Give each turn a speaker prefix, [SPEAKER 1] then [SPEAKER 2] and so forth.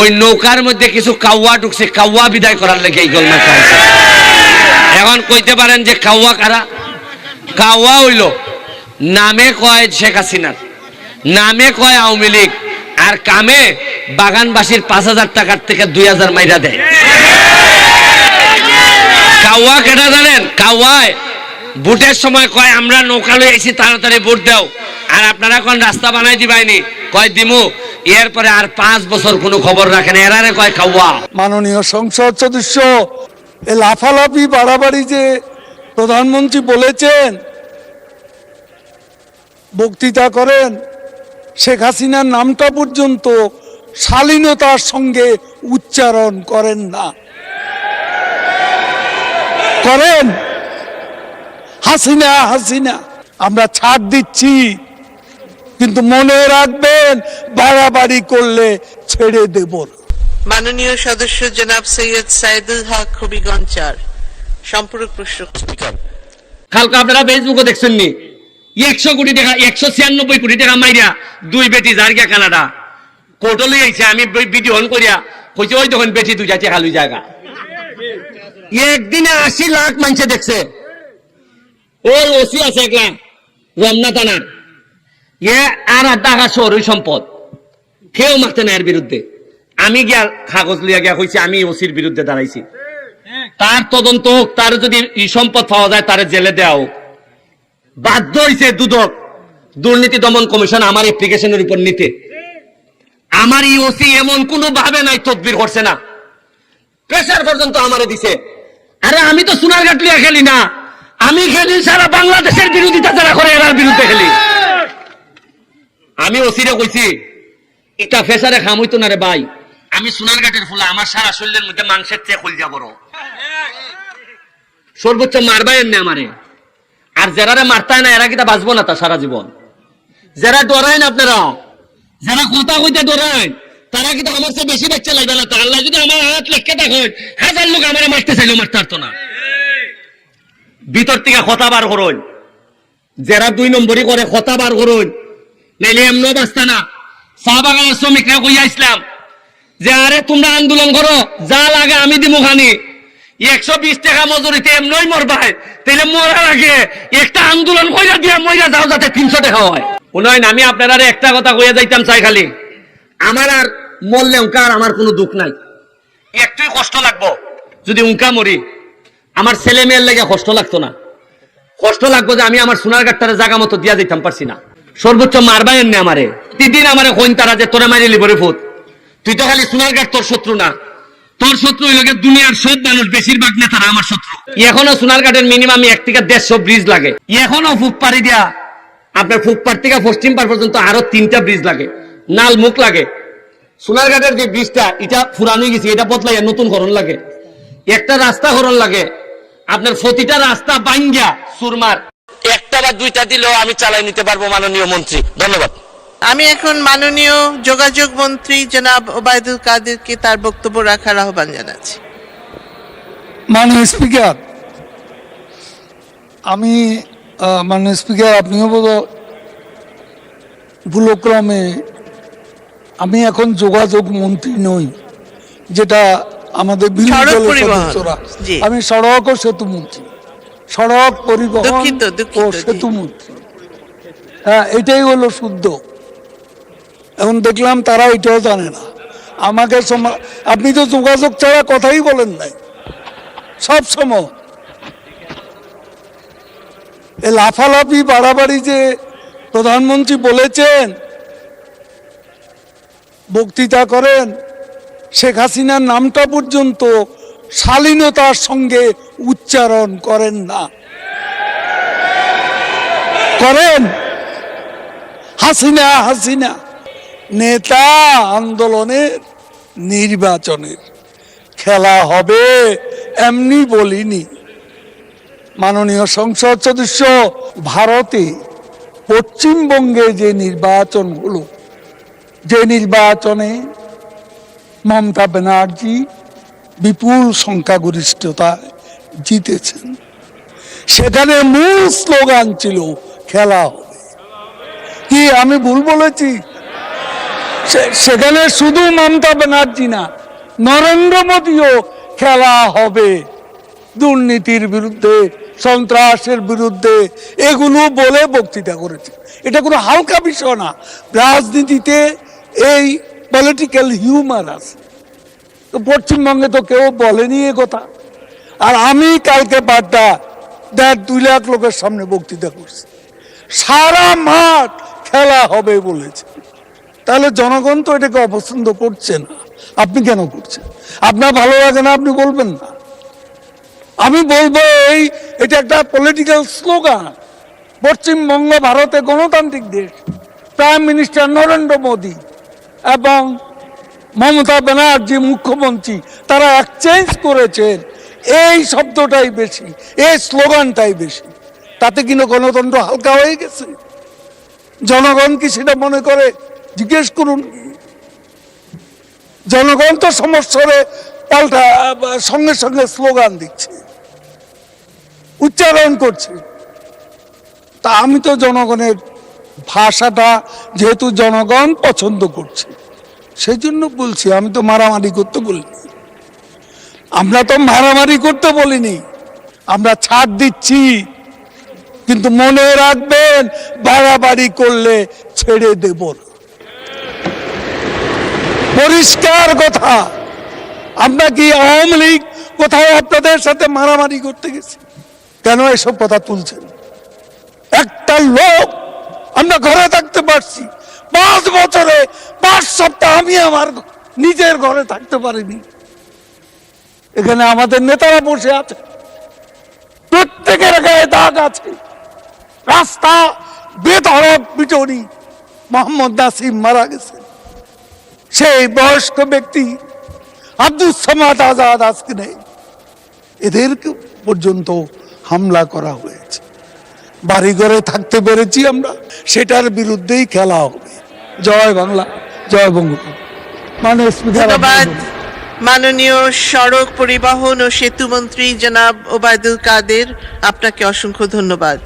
[SPEAKER 1] ওই নৌকার মধ্যে কিছু কাউয়া ঢুকছে, কাউয়া বিদায় করার লেগে এই গোলমাল খাইছে এখন কইতে পারেন যে কাউয়া কারা? কাউয়া হইল, নামে কয় শেখ হাসিনার, নামে কয় আওয়ামী লীগ, আর কামে বাগানবাসীর পাঁচ হাজার টাকার থেকে দুই হাজার মাইরা দেয়। কাউয়া কেটা জানেন? কাউয়ায় ভোটের সময় কয়, আমরা নৌকা লই তাড়াতাড়ি ভোট দাও। আর আপনারা কোন রাস্তা বানাই দিবাইনি? কয়, দিমু এরপরে আর পাঁচ বছর কোনো খবর রাখেন এরারে কয় কাউয়া
[SPEAKER 2] মাননীয় সংসদ সদস্য, এ লাফালাফি, বাড়াবাড়ি যে প্রধানমন্ত্রী বলেছেন, বক্তৃতা করেন, শেখ হাসিনার নামটা পর্যন্ত শালীনতার সঙ্গে উচ্চারণ করেন না। করেন? হাসিনা হাসিনা, আমরা ছাড় দিচ্ছি। কিন্তু মনে রাখবেন বাড়াবাড়ি করলে ছেড়ে দেব
[SPEAKER 3] মাননীয় সদস্য জনাব সৈয়দ সাইদুল হক হবিগঞ্জ চার সম্পূরক প্রশ্ন।
[SPEAKER 1] কালকে আপনারা ফেসবুকে দেখছেন নি একশো কোটি টাকা একশো ছিয়ানব্বই কোটি টাকা মাইরা দুই বেটি জার্গিয়া কানাডা। কোর্টলে আইছে আমি ভিডিও অন করিয়া কইছে ওই তখন বেটি দুই টাকা লই জায়গা একদিনে আশি লাখ মানুষে দেখছে। ওর ওসি আছে একলা রমনা থানার। এ শহরই সম্পদ। কেউ মারতে না এর বিরুদ্ধে। আমি গিয়া কাগজ লিয়া গিয়া আমি ওসির বিরুদ্ধে দাঁড়াইছি। তার তদন্ত হোক, তার যদি সম্পদ পাওয়া যায়, তার জেলে দেওয়া হোক। বাধ্য হয়েছে দুদক, দুর্নীতি দমন কমিশন আমার অ্যাপ্লিকেশনের উপর নিতে। আমার এমন কোনো ভাবে নাই, তদবির করছে না। প্রেশার পর্যন্ত আমারে দিছে। আরে আমি তো সোনার খেলি না। আমি খেলি সারা বাংলাদেশের বিরোধিতা যারা করে, এরার বিরুদ্ধে খেলি। আমি ওসিরে কইছি এটা ফেসারে খাম হইতো না রে ভাই। আমি সোনার ঘাটের ফুলা আমার সারা শরীরের মধ্যে মাংসের চেয়ে খুল যাব সর্বোচ্চ মারবাই এমনি আমারে। আর যারা মারতায় না এরা কিটা বাঁচবো না তা সারা জীবন। যারা ডরায় না আপনারা যারা কথা কইতে ডরায় তারা কিন্তু আমার চেয়ে বেশি বাচ্চা লাগবে না তার যদি আমার হাত লেখকে দেখেন হাজার লোক আমার মারতে চাইলেও মারতে পারতো না। ভিতর থেকে কথা বার করুন। যারা দুই নম্বরই করে কথা বার করুন। নাইলে এমনও বাঁচতা না। চা বাগানের শ্রমিকরা কইয়া ইসলাম যে, আরে, তোমরা আন্দোলন করো, যা লাগে আমি দিমু খানি। একশো বিশ টাকা মজুরিতে এমনই মরবাই তাহলে মরার আগে একটা আন্দোলন কইরা দিয়া মইরা যাও যাতে তিনশো টাকা হয়। উন্নয়ন আমি আপনারা একটা কথা কইয়া যাইতাম চাই খালি। আমার আর মরলে উনকা আর আমার কোনো দুঃখ নাই। একটুই কষ্ট লাগবো। যদি উনকা মরি, আমার ছেলে মেয়ের লেগে কষ্ট লাগতো না। কষ্ট লাগবো যে আমি আমার সোনার গাঠটারে জায়গা মতো দিয়া দিতাম পারছি না। সর্বোচ্চ মারবাই এমনি আমারে। প্রতিদিন আমারে কইন তারা যে তোরা মারি লিবরে ফুট তুই তো খালি সোনার গাঠ তোর শত্রু না। তোর শত্রু হইল দুনিয়ার সব মানুষ, বেশিরভাগ নেতারা আমার শত্রু। এখনও সোনার ঘাটের মিনিমাম এক থেকে দেড়শো ব্রিজ লাগে। এখনও ফুটপাড়ি দিয়া। আপনার ফুটপাড় থেকে পশ্চিম পাড় পর্যন্ত আরও তিনটা ব্রিজ লাগে। নাল মুখ লাগে। সোনার ঘাটের যে ব্রিজটা এটা ফুরানো গেছে, এটা বদলাইয়া নতুন করণ লাগে। একটা রাস্তা করণ লাগে। আপনার প্রতিটা রাস্তা বাঙ্গিয়া সুরমার। বা দুইটা দিলেও আমি চালাই নিতে পারব মাননীয় মন্ত্রী। ধন্যবাদ।
[SPEAKER 3] আমি এখন মাননীয় যোগাযোগ মন্ত্রী জনাব ওবায়দুল কাদেরকে তার বক্তব্য রাখার আহ্বান জানাচ্ছি।
[SPEAKER 2] মাননীয় স্পিকার আমি মাননীয় স্পিকার আপনিও বোধ ভুলক্রমে আমি এখন যোগাযোগ মন্ত্রী নই যেটা আমাদের বিরোধী দলের সদস্যরা। আমি সড়ক ও সেতু মন্ত্রী। সড়ক পরিবহন ও সেতু মন্ত্রী হ্যাঁ এটাই হলো শুদ্ধ। এখন দেখলাম তারা এটাও জানে না। আমাকে আপনি তো যোগাযোগ ছাড়া কথাই বলেন নাই। সব সময়। লাফালাফি বাড়াবাড়ি যে প্রধানমন্ত্রী বলেছেন বক্তৃতা করেন শেখ হাসিনার নামটা পর্যন্ত শালীনতার সঙ্গে উচ্চারণ করেন না। করেন। হাসিনা হাসিনা। নেতা আন্দোলনের নির্বাচনের খেলা হবে এমনি বলিনি। মাননীয় সংসদ সদস্য, ভারতে পশ্চিমবঙ্গে যে নির্বাচন হলো যে নির্বাচনে মমতা ব্যানার্জি বিপুল সংখ্যাগরিষ্ঠতায় জিতেছেন। সেখানে মূল স্লোগান ছিল, খেলা হবে। কি, আমি ভুল বলেছি? সেখানে শুধু মমতা ব্যানার্জি না, নরেন্দ্র মোদীও খেলা হবে। দুর্নীতির বিরুদ্ধে, সন্ত্রাসের বিরুদ্ধে, এগুলো বলে বক্তৃতা করেছে। এটা কোনো হালকা বিষয় না। রাজনীতিতে এই পলিটিক্যাল হিউমার আছে। পশ্চিমবঙ্গে তো কেউ বলেনি এ কথা। আর আমি কালকে বাড্ডা দেড় দুই লাখ লোকের সামনে বক্তৃতা করছি। সারা মাঠ খেলা হবে বলেছে। তাহলে জনগণ তো এটাকে অপছন্দ করছে না। আপনি কেন করছেন? আপনার ভালো লাগে না, আপনি বলবেন না। আমি বলব এই, এটা একটা পলিটিক্যাল স্লোগান পশ্চিমবঙ্গ ভারতে গণতান্ত্রিক দেশ। প্রাইম মিনিস্টার নরেন্দ্র মোদী এবং মমতা ব্যানার্জি মুখ্যমন্ত্রী, তারা এক্সচেঞ্জ করেছেন। এই শব্দটাই বেশি, এই স্লোগানটাই বেশি। তাতে কিনা গণতন্ত্র হালকা হয়ে গেছে? জনগণ কি সেটা মনে করে? জিজ্ঞেস করুন। জনগণ তো সমস্যারে পাল্টা, সঙ্গে সঙ্গে স্লোগান দিচ্ছে, উচ্চারণ করছে। তা আমি তো জনগণের ভাষাটা যেহেতু জনগণ পছন্দ করছে, সেই জন্য বলছি, আমি তো মারামারি করতে বলিনি। আমরা তো মারামারি করতে বলিনি। আমরা ছাড় দিচ্ছি। কিন্তু মনে রাখবেন, বাড়াবাড়ি করলে ছেড়ে দেব পরিষ্কার কথা। আমরা কি আওয়ামী লীগ কোথায় আপনাদের সাথে মারামারি করতে গেছি? কেন এসব কথা তুলছেন? একটা লোক আমরা ঘরে থাকতে পারছি। পাঁচ বছরে, পাঁচ সপ্তাহ আমি আমার নিজের ঘরে থাকতে পারিনি। এখানে আমাদের নেতারা বসে আছে। প্রত্যেকের গায়ে দাগ আছে। রাস্তা বেধড়ক পিটনি মোহাম্মদ নাসিম মারা গেছে। সেই বয়স্ক ব্যক্তি আব্দুল সামাদ আজাদ আজকে নেই। এদেরকে পর্যন্ত হামলা করা হয়েছে। বাড়ি ঘরে থাকতে পেরেছি আমরা। সেটার বিরুদ্ধেই খেলা হবে। জয় বাংলা জয় বঙ্গবন্ধু। মানে স্পিকার
[SPEAKER 3] মাননীয় সড়ক পরিবহন ও সেতু মন্ত্রী জনাব ওবায়দুল কাদের আপনাকে অসংখ্য ধন্যবাদ।